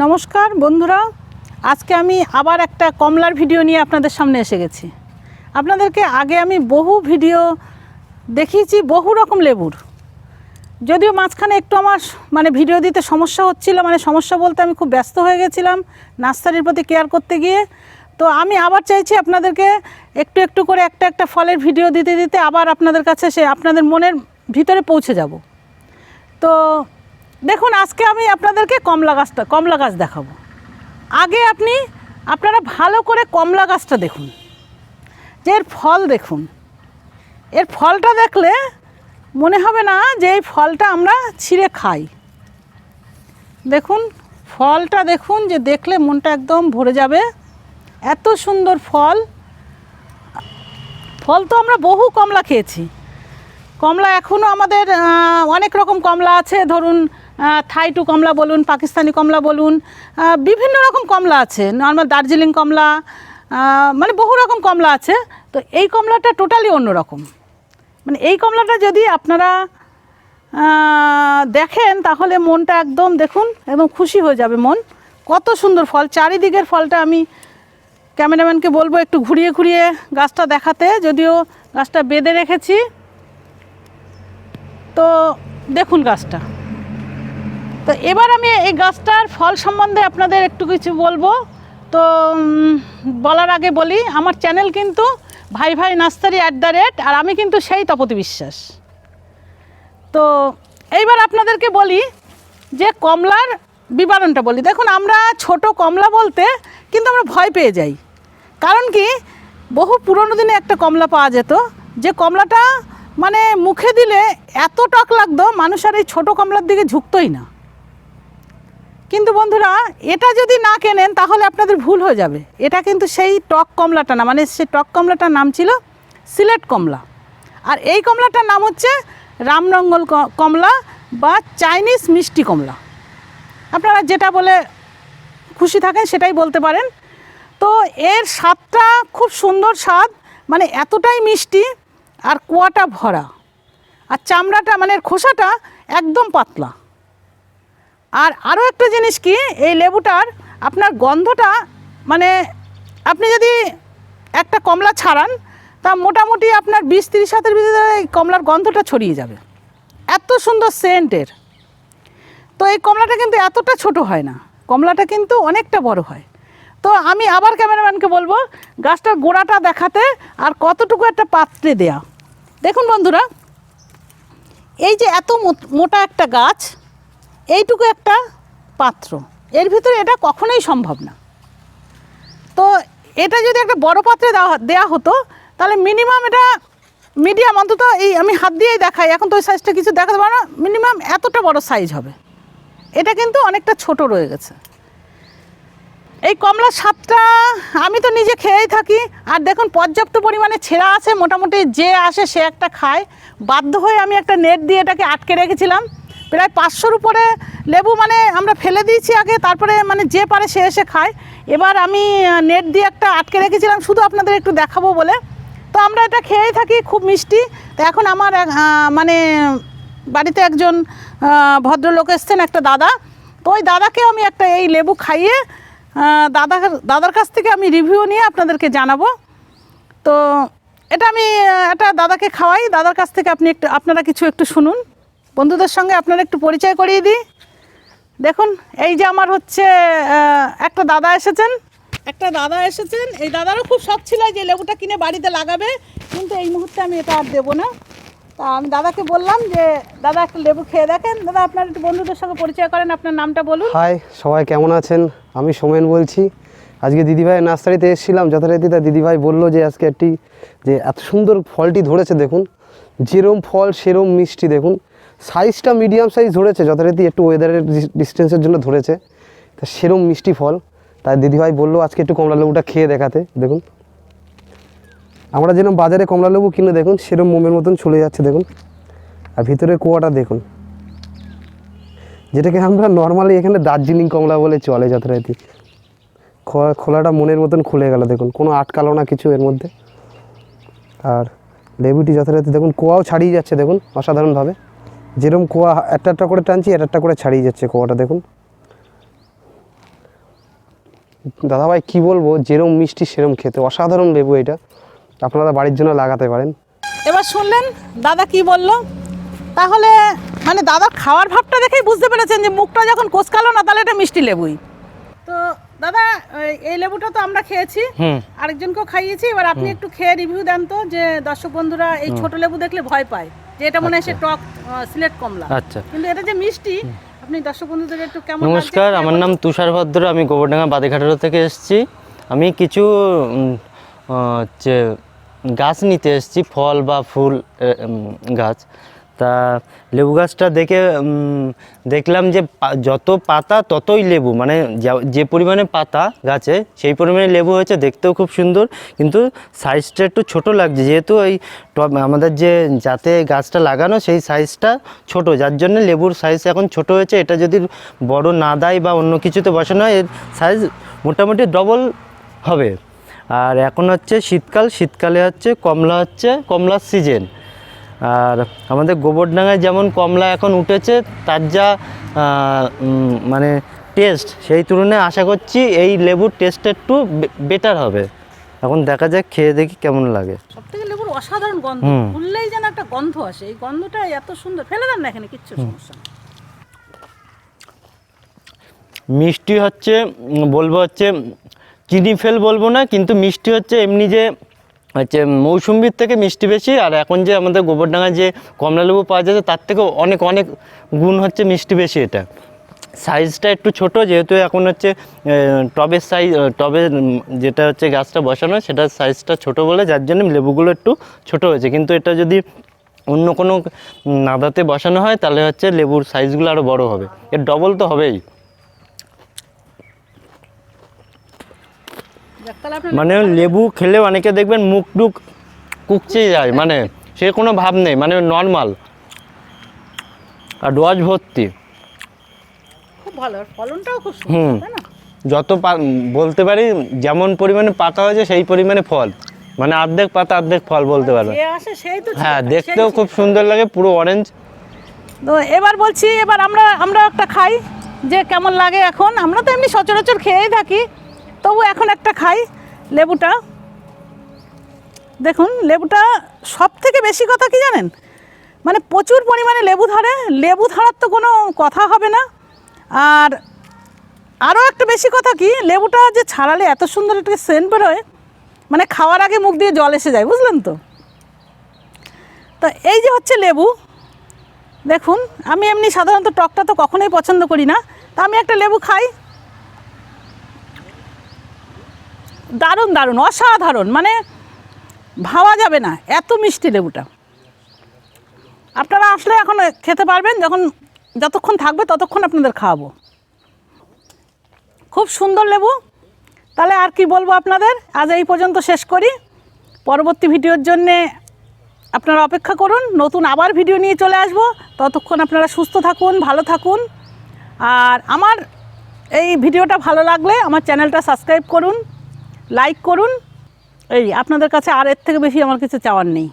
নমস্কার বন্ধুরা, আজকে আমি আবার একটা কমলার ভিডিও নিয়ে আপনাদের সামনে এসে গেছি। আপনাদেরকে আগে আমি বহু ভিডিও দেখিয়েছি, বহু রকম লেবুর। যদিও মাঝখানে একটু আমার মানে ভিডিও দিতে সমস্যা হচ্ছিল মানে সমস্যা বলতে আমি খুব ব্যস্ত হয়ে গেছিলাম নার্সারির প্রতি কেয়ার করতে গিয়ে। তো আমি আবার চাইছি আপনাদেরকে একটু একটু করে একটা একটা ফলের ভিডিও দিতে দিতে আবার আপনাদের কাছে সে আপনাদের মনের ভিতরে পৌঁছে যাব। তো দেখুন, আজকে আমি আপনাদেরকে কমলা গাছটা কমলা গাছ দেখাবো। আগে আপনি আপনারা ভালো করে কমলা গাছটা দেখুন। যে এর ফল দেখুন। এর ফলটা দেখলে মনে হবে না যে এই ফলটা আমরা ছিঁড়ে খাই। দেখুন, ফলটা দেখুন যে দেখলে মনটা একদম ভরে যাবে। এত সুন্দর ফল। ফল তো আমরা বহু কমলা খেয়েছি। কমলা এখনও আমাদের অনেক রকম কমলা আছে। ধরুন থাইটু কমলা বলুন, পাকিস্তানি কমলা বলুন বিভিন্ন রকম কমলা আছে। নর্মাল দার্জিলিং কমলা মানে বহু রকম কমলা আছে। তো এই কমলাটা টোটালি অন্যরকম মানে এই কমলাটা যদি আপনারা দেখেন, তাহলে মনটা একদম দেখুন, একদম খুশি হয়ে যাবে মন। কত সুন্দর ফল। চারিদিকের ফলটা আমি ক্যামেরাম্যানকে বলব একটু ঘুরিয়ে ঘুরিয়ে গাছটা দেখাতে। যদিও গাছটা বেঁধে রেখেছি। তো দেখুন গাছটা। তো এবার আমি এই গাছটার ফল সম্বন্ধে আপনাদের একটু কিছু বলব। তো বলার আগে বলি, আমার চ্যানেল কিন্তু ভাই ভাই নার্সারি অ্যাট দ্য রেট আর আমি কিন্তু সেই তপতি বিশ্বাস। তো, এইবার আপনাদেরকে বলি যে কমলার বিবরণটা বলি। দেখুন, আমরা ছোট কমলা বলতে কিন্তু আমরা ভয় পেয়ে যাই। কারণ কি, বহু পুরনো দিনে একটা কমলা পাওয়া যেত, যে কমলাটা মানে মুখে দিলে এত টক লাগতো, মানুষ আর এই ছোটো কমলার দিকে ঝুঁকতোই না। কিন্তু বন্ধুরা, এটা যদি না কেনেন, তাহলে আপনাদের ভুল হয়ে যাবে। এটা কিন্তু সেই টক কমলাটা না মানে সেই টক কমলাটার নাম ছিল সিলেট কমলা। আর এই কমলাটার নাম হচ্ছে রামরঙ্গল কমলা বা চাইনিজ মিষ্টি কমলা। আপনারা যেটা বলে খুশি থাকেন, সেটাই বলতে পারেন। তো এর স্বাদটা খুব সুন্দর স্বাদ মানে এতটাই মিষ্টি আর কুয়াটা ভরা। আর চামড়াটা মানে খোসাটা একদম পাতলা। আর আরও একটা জিনিস কি, এই লেবুটার আপনার গন্ধটা মানে আপনি যদি একটা কমলা ছাড়ান, তা মোটামুটি আপনার বিশ তিরিশ হাতের ভিতরে এই কমলার গন্ধটা ছড়িয়ে যাবে। এত সুন্দর সেন্টের। তো এই কমলাটা কিন্তু এতটা ছোট হয় না। কমলাটা কিন্তু অনেকটা বড় হয়। তো আমি আবার ক্যামেরাম্যানকে বলব, গাছটার গোড়াটা দেখাতে আর কতটুকু একটা পাত্রে দেয়া। দেখুন বন্ধুরা, এই যে এত মোটা একটা গাছ এইটুকু একটা পাত্র। এর ভিতরে এটা কখনোই সম্ভব না। তো এটা যদি একটা বড় পাত্রে দেওয়া দেওয়া হতো, তাহলে মিনিমাম এটা মিডিয়াম অন্তত এই আমি হাত দিয়েই দেখাই। এখন তো ওই সাইজটা কিছু দেখাতে পারো না। মিনিমাম এতটা বড় সাইজ হবে। এটা কিন্তু অনেকটা ছোট রয়ে গেছে। এই কমলার স্বাদটা আমি তো নিজে খেয়েই থাকি। আর দেখুন, পর্যাপ্ত পরিমাণে ছেঁড়া আছে। মোটামুটি যে আসে সে একটা খায়। বাধ্য হয়ে আমি একটা নেট দিয়ে এটাকে আটকে রেখেছিলাম। প্রায় পাঁচশোর উপরে লেবু মানে আমরা ফেলে দিয়েছি আগে, তারপরে মানে যে পারে সে এসে খায়। এবার আমি নেট দিয়ে একটা আটকে রেখেছিলাম, শুধু আপনাদের একটু দেখাবো বলে। তো আমরা এটা খেয়েই থাকি, খুব মিষ্টি। তো এখন আমার মানে বাড়িতে একজন ভদ্রলোক এসছেন, একটা দাদা। তো ওই দাদাকেও আমি একটা এই লেবু খাইয়ে দাদা, দাদার কাছ থেকে আমি রিভিউ নিয়ে আপনাদেরকে জানাব। তো এটা আমি একটা দাদাকে খাওয়াই। দাদার কাছ থেকে আপনি একটু, আপনারা কিছু একটু শুনুন। বন্ধুদের সঙ্গে আপনারা একটু পরিচয় করিয়ে দিই। দেখুন, এই যে আমার হচ্ছে একটা দাদা এসেছেন। একটা দাদা এসেছেন। এই দাদারও খুব শখ ছিল যে লেবুটা কিনে বাড়িতে লাগাবে, কিন্তু এই মুহূর্তে আমি এটা আর দেবো না। তা আমি দাদাকে বললাম যে, দাদা, একটা লেবু খেয়ে দেখেন। দাদা, আপনার একটু বন্ধুদের সঙ্গে পরিচয় করেন, আপনার নামটা বলুন। হাই, সবাই কেমন আছেন? আমি সোমেন বলছি। আজকে দিদিভাইয়ের নার্সারিতে এসেছিলাম, যথারীতি তা দিদিভাই বলল যে, আজকে একটি যে এত সুন্দর ফলটি ধরেছে, দেখুন। যেরম ফল, সেরম মিষ্টি, দেখুন। সাইজটা মিডিয়াম সাইজ ধরেছে, যথারীতি একটু ওয়েদারের ডিস্টেন্সের জন্য ধরেছে। তা সেরম মিষ্টি ফল। তাই দিদিভাই বলল, আজকে একটু কমলা লেবুটা খেয়ে দেখাতে। দেখুন। আমরা যেরকম বাজারে কমলা লেবু কিনে, দেখুন, সেরম মোমের মতন চলে যাচ্ছে, দেখুন। আর ভিতরের কুয়াটা, দেখুন। যেটাকে আমরা নর্মালি এখানে দার্জিলিং কমলা বলে চলে, যথারীতি। খোলাটা মনের মতন খুলে গেল, দেখুন। কোনো আটকালো না কিছু এর মধ্যে। আর লেবুটি, যথারীতি, দেখুন, কুয়াও ছাড়িয়ে যাচ্ছে, দেখুন, অসাধারণভাবে। যেরকম কোয়া একটা একটা করে টানছি একটা একটা করে ছাড়িয়ে যাচ্ছে কোয়াটা দেখুন। দাদাভাই কি বলব? যেরম মিষ্টি সেরম খেতে। অসাধারণ লেবু এটা। আপনারা বাড়ির জন্য লাগাতে পারেন। এবার শুনলেন দাদা কি বলল? তাহলে মানে দাদা খাওয়ার ভাবটা দেখেই বুঝতে পেরেছেন যে মুখটা যখন কোচকালো না তাহলে এটা মিষ্টি লেবুই। তো দাদা এই- এই লেবুটা তো আমরা খেয়েছি। আরেকজনকেও খাইয়েছি। এবার আপনি একটু খেয়ে রিভিউ দেন তো যে দর্শক বন্ধুরা এই ছোট লেবু দেখলে ভয় পায়। যে এটা মনে হয় সে টক সিলেট কমলা। আচ্ছা। কিন্তু এটা যে মিষ্টি আপনি দর্শক বন্ধুদের একটু কেমন নমস্কার আমার নাম তুষার ভদ্র আমি গোবরডাঙ্গা বাদিঘাটারো থেকে এসেছি। আমি কিছু হচ্ছে গাছ নিতে এসেছি ফল বা ফুল গাছ। তা লেবু গাছটা দেখে দেখলাম যে যত পাতা ততই লেবু। মানে যা- পরিমাণে পাতা গাছে, সেই পরিমাণে লেবু হয়েছে, দেখতেও খুব সুন্দর। কিন্তু সাইজটা একটু ছোট লাগছে। যেহেতু এই টব, আমাদের যে যাতে গাছটা লাগানো, সেই সাইজটা ছোট। যার জন্য লেবুর সাইজ এখন ছোট হয়েছে। এটা যদি বড় না দেয় বা অন্য কিছুতে বসানো হয়, এর সাইজ মোটামুটি ডবল হবে। আর এখন হচ্ছে শীতকাল। শীতকালে হচ্ছে কমলা হচ্ছে, কমলার সিজন আর আমাদের গোবরডাঙ্গায় যেমন কমলা এখন উঠেছে তার যা মানে টেস্ট সেই তুলনায় আশা করছি এই লেবুর টেস্টটা একটু বেটার হবে। এখন দেখা যাক খেয়ে দেখি কেমন লাগে। সব থেকে লেবুর অসাধারণ গন্ধ। হুম। খুললেই যেন একটা গন্ধ আসে। এই গন্ধটা এত সুন্দর। ফেলে দেন না এখানে কিচ্ছু সমস্যা মিষ্টি হচ্ছে বলব হচ্ছে চিনি ফেল বলব না কিন্তু মিষ্টি হচ্ছে এমনি যে হচ্ছে মৌসুম্বির থেকে মিষ্টি বেশি, আর এখন যে আমাদের গোবরডাঙ্গায় যে কমলা লেবু পাওয়া যাচ্ছে, তার থেকেও অনেক অনেক গুণ হচ্ছে মিষ্টি বেশি এটা। সাইজটা একটু ছোট, যেহেতু এখন হচ্ছে টবের সাইজ টবের যেটা হচ্ছে গাছটা বসানো, সেটার সাইজটা ছোট বলে যার জন্য লেবুগুলো একটু ছোট হয়েছে। কিন্তু এটা যদি অন্য কোনো নাদাতে বসানো হয়, তাহলে হচ্ছে লেবুর সাইজগুলো আরও বড় হবে। এর ডবল তো হবেই যাক, তাহলে আপনার মানে লেবু খেলে অনেকে দেখবেন মুখ টুক কুকচে যায় মানে সে কোনো ভাব নেই মানে নর্মাল আর ডোয়াজ ভর্তি। খুব ভালো ফলনটাও খুব হুম। যত বলতে পারি যেমন পরিমাণে পাতা হয়েছে সেই পরিমাণে ফল। মানে অর্ধেক পাতা অর্ধেক ফল বলতে সেই তো হ্যাঁ দেখতেও খুব সুন্দর লাগে পুরো অরেঞ্জ তো এবার বলছি এবার আমরা আমরা একটা খাই যে কেমন লাগে এখন। আমরা তো এমনি সচরাচর খেয়েই থাকি। তবু এখন একটা খাই, লেবুটা। দেখুন, লেবুটা সব থেকে বেশি কথা কি জানেন? মানে প্রচুর পরিমাণে লেবু ধরে, লেবু ধরার তো কোনো কথা হবে না। আর আরও একটা বেশি কথা কি, লেবুটা যে ছাড়ালে এত সুন্দর একটা সেন্ট বেরোয় মানে খাওয়ার আগে মুখ দিয়ে জল এসে যায়, বুঝলেন তো? তো এই যে হচ্ছে লেবু, দেখুন, আমি এমনি সাধারণত টকটা তো কখনোই পছন্দ করি না। তা আমি একটা লেবু খাই দারুণ দারুণ, অসাধারণ মানে ভাবা যাবে না, এত মিষ্টি লেবুটা। আপনারা আসলে এখন খেতে পারবেন, যখন যতক্ষণ থাকবে ততক্ষণ আপনাদের খাওয়াবো। খুব সুন্দর লেবু। তাহলে আর কি বলব আপনাদের? আজ এই পর্যন্ত শেষ করি। পরবর্তী ভিডিওর জন্যে আপনারা অপেক্ষা করুন, নতুন আবার ভিডিও নিয়ে চলে আসব। ততক্ষণ আপনারা সুস্থ থাকুন, ভালো থাকুন। আর আমার এই ভিডিওটা ভালো লাগলে আমার চ্যানেলটা সাবস্ক্রাইব করুন। লাইক করুন। এই আপনাদের কাছে আর এর থেকে বেশি আমার কিছু চাওয়ার নেই।